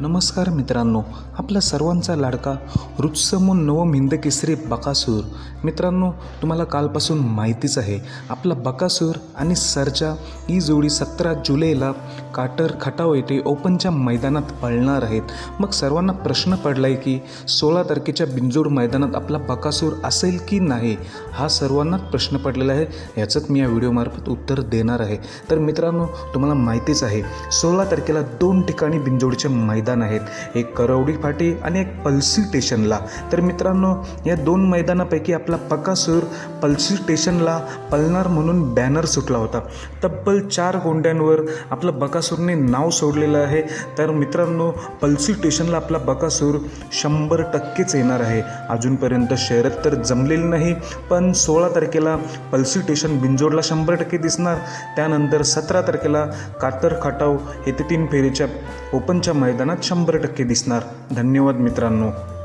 नमस्कार मित्रांनो आपला सर्वांचा लाडका रुत्समून नवम हिंद केसरी बकासूर. मित्रांनो तुम्हाला कालपासून माहितीच आहे आपला बकासूर आणि सरजा ही जोडी सतरा जुलैला काटर खटाव येथे ओपनच्या मैदानात पळणार आहेत. मग सर्वांना प्रश्न पडला आहे की सोळा तारखेच्या बिंजोड मैदानात आपला बकासूर असेल की नाही हा सर्वांनाच प्रश्न पडलेला आहे. याचंच मी या व्हिडिओमार्फत उत्तर देणार आहे. तर मित्रांनो तुम्हाला माहितीच आहे सोळा तारखेला दोन ठिकाणी बिंजोडचे मैदान मैदान आहेत. एक करवडी फाटी आणि एक पल्सी स्टेशनला. तर मित्रांनो या दोन मैदानापैकी आपला बकासूर पल्सी स्टेशनला पलणार म्हणून बॅनर सुटला होता. तब्बल चार गोंड्यांवर आपलं बकासूरने नाव सोडलेलं आहे. तर मित्रांनो पल्सी स्टेशनला आपला बकासूर शंभर टक्केच येणार आहे. अजूनपर्यंत शहरात तर जमलेली नाही पण सोळा तारखेला पल्सी स्टेशन बिंजोडला शंभर टक्के दिसणार. त्यानंतर सतरा तारखेला कातर खटाव येथे तीन फेरीच्या ओपनच्या मैदानात शंभर टक्के दिसणार. धन्यवाद मित्रांनो.